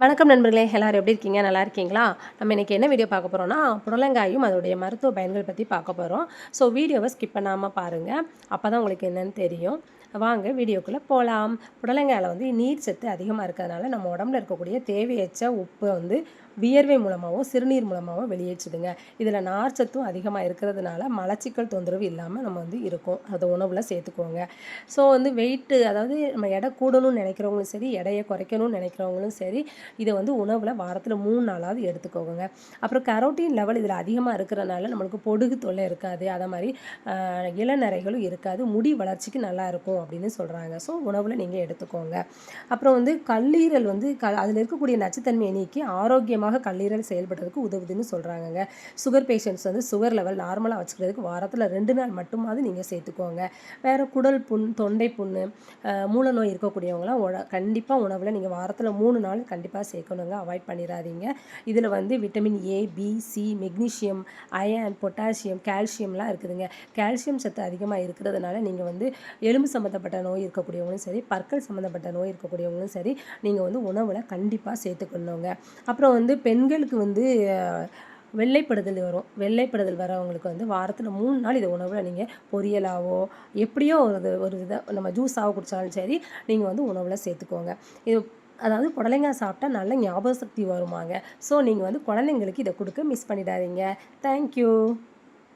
வணக்கம் நண்பர்களே எல்லாரும் எப்படி இருக்கீங்க? நல்லா இருக்கீங்களா? நம்ம இன்றைக்கி என்ன வீடியோ பார்க்க போகிறோம்னா புடலங்காயும் அதோடைய மருத்துவ பயன்கள் பற்றி பார்க்க போகிறோம் ஸோ வீடியோவை ஸ்கிப் பண்ணாமல் பாருங்கள் அப்போ தான் உங்களுக்கு என்னென்னு தெரியும். வாங்க வீடியோக்குள்ளே போகலாம் புடலங்காயில் வந்து நீர் சத்து அதிகமாக இருக்கிறதுனால நம்ம உடம்புல இருக்கக்கூடிய தேவையற்ற உப்பு வந்து வியர்வை மூலமாகவும் சிறுநீர் மூலமாகவும் வெளியேற்றுதுங்க. இதில் நார்ச்சத்தும் அதிகமாக இருக்கிறதுனால மலச்சிக்கல் தொந்தரவு இல்லாமல் நம்ம வந்து இருக்கும். அதை உணவில் சேர்த்துக்கோங்க. ஸோ வந்து வெயிட்டு அதாவது நம்ம எடை கூடணும்னு நினைக்கிறவங்களும் சரி எடையை குறைக்கணும்னு நினைக்கிறவங்களும் சரி இதை வந்து உணவில் வாரத்தில் மூணு நாளாவது எடுத்துக்கோங்க. அப்புறம் கரோட்டின் லெவல் இதில் அதிகமாக இருக்கிறனால நம்மளுக்கு பொடுகு தொல்லை இருக்காது. அதை மாதிரி இளநரைகளும் இருக்காது. முடி வளர்ச்சிக்கு நல்லா இருக்கும் அப்படின்னு சொல்கிறாங்க ஸோ உணவில் நீங்கள் எடுத்துக்கோங்க. அப்புறம் வந்து கல்லீரல் வந்து க அதில் இருக்கக்கூடிய நச்சுத்தன்மையை நீக்கி ஆரோக்கியமாக கல்லீரல் செயல்படுறதுக்கு உதவுதுன்னு சொல்கிறாங்கங்க சுகர் பேஷண்ட்ஸ் வந்து சுகர் லெவல் நார்மலாக வச்சுக்கிறதுக்கு வாரத்தில் ரெண்டு நாள் மட்டுமாவது நீங்கள் சேர்த்துக்கோங்க. வேறு குடல் புண் தொண்டை புண்ணு ஆஹ், மூல நோய் இருக்கக்கூடியவங்களாம் கண்டிப்பாக உணவில் நீங்கள் வாரத்தில் மூணு நாள் கண்டிப்பாக சேர்க்கணுங்க. அவாய்ட் பண்ணிடாதீங்க இதில் வந்து vitamin A B C magnesium iron potassium கால்சியம்லாம் இருக்குதுங்க. கால்சியம் சத்து அதிகமாக இருக்கிறதுனால நீங்கள் வந்து எலும்பு சம்மந்தப்பட்ட நோய் இருக்கக்கூடியவங்களும் சரி பற்கள் சம்மந்தப்பட்ட நோய் இருக்கக்கூடியவங்களும் சரி நீங்கள் வந்து உணவில் கண்டிப்பாக சேர்த்துக்கணுங்க. அப்புறம் வந்து பெண்களுக்கு வந்து வெள்ளைப்படுதல் வரும். வெள்ளைப்படுதல் வரவங்களுக்கு வந்து வாரத்தில் மூணு நாள் இதை உணவில் நீங்கள் பொரியலாவோ எப்படியோ ஒரு ஒரு வித நம்ம ஜூஸாக குடித்தாலும் சரி நீங்கள் வந்து உணவில் சேர்த்துக்கோங்க. இது அதாவது புடலங்காய் சாப்பிட்டா நல்ல ஞாபக சக்தி வருமாங்க. ஸோ நீங்கள் வந்து குழந்தைங்களுக்கு இதை கொடுக்க மிஸ் பண்ணிடாதீங்க. தேங்க்யூ